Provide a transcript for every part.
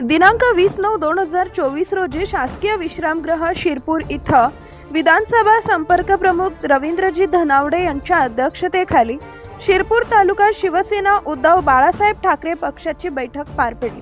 दिनांक वीस नऊ दोन हजार चोवीस रोजी शासकीय विश्रामगृह शिरपूर इथं विधानसभा संपर्क प्रमुख रवींद्रजी धनावडे यांच्या अध्यक्षतेखाली शिरपूर तालुका शिवसेना उद्धव बाळासाहेब ठाकरे पक्षाची बैठक पार पडली.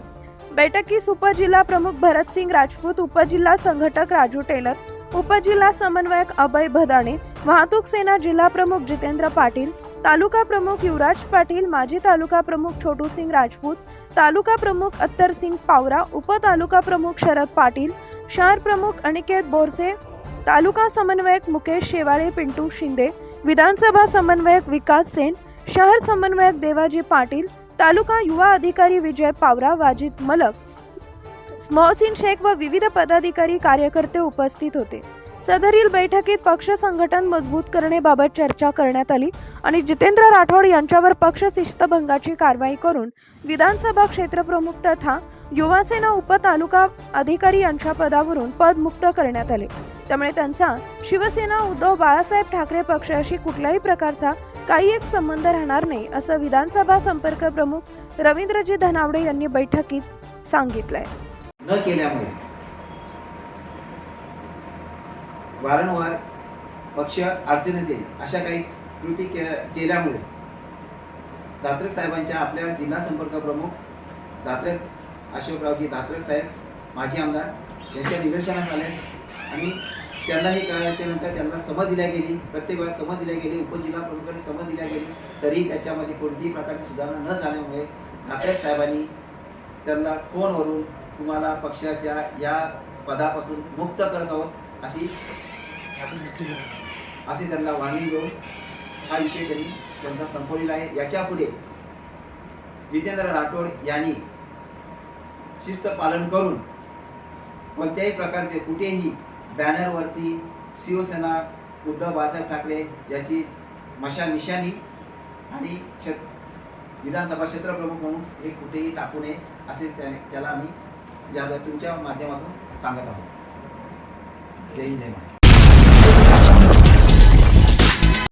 बैठकीस उपजिल्हा प्रमुख भरतसिंग राजपूत उपजिल्हा संघटक राजू टेलर उपजिल्हा समन्वयक अभय भदाणे वाहतूक सेना जिल्हा प्रमुख जितेंद्र पाटील तालुका प्रमुख युवराज पाटील माजी तालुका प्रमुख छोटू सिंग राजपूत तालुका प्रमुख अत्तर सिंग पावरा उपतालुका प्रमुख शरद पाटील शहर प्रमुख अनिकेत बोरसे तालुका समन्वयक मुकेश शेवाळे पिंटू शिंदे विधानसभा समन्वयक विकास सेन शहर समन्वयक देवाजी पाटील तालुका युवा अधिकारी विजय पावरा वाजिद मलक मोहसिन शेख व विविध पदाधिकारी कार्यकर्ते उपस्थित होते. सदरील बैठकीत पक्ष संघटन मजबूत करण्याबाबत चर्चा करण्यात आली आणि जितेंद्र राठोड यांच्यावर पक्ष शिस्तभंगाची कारवाई करून विधानसभा क्षेत्रप्रमुख तथा युवासेना उपतालुका अधिकारी यांच्या पदावरून पद मुक्त करण्यात आले. त्यामुळे त्यांचा शिवसेना उद्धव बाळासाहेब ठाकरे पक्षाशी कुठल्याही प्रकारचा काही एक संबंध राहणार नाही असं विधानसभा संपर्क प्रमुख रवींद्रजी धनावडे यांनी बैठकीत सांगितलंय. न केल्यामुळे वारंवार पक्ष अडचणीत येईल. अशा काही कृती के केल्यामुळे दात्रक साहेबांच्या आपल्या जिल्हा संपर्क प्रमुख दात्रक अशोकरावजी दात्रक साहेब माजी आमदार यांच्या निदर्शनास आले आणि त्यांना हे कळल्याच्या नंतर त्यांना समज दिल्या गेली. प्रत्येक वेळा समज दिल्या गेली. उपजिल्हा प्रमुखांनी समज दिल्या गेली. तरी त्याच्यामध्ये कोणतीही प्रकारची सुधारणा न झाल्यामुळे दात्रक साहेबांनी त्यांना फोनवरून तुम्हाला पक्षाच्या या पदापासून मुक्त करत आहोत. अशी. असे त्यांना वाणी देऊन हा विषय त्यांनी त्यांचा संपवलेला आहे. याच्यापुढे जितेंद्र राठोड यांनी शिस्त पालन करून कोणत्याही प्रकारचे कुठेही बॅनरवरती शिवसेना उद्धव बाळासाहेब ठाकरे याची मशाल निशाणी आणि छत विधानसभा क्षेत्रप्रमुख म्हणून हे कुठेही टाकू नये असे त्या- त्याला आम्ही या तुमच्या माध्यमातून सांगत आहोत. 给いいん。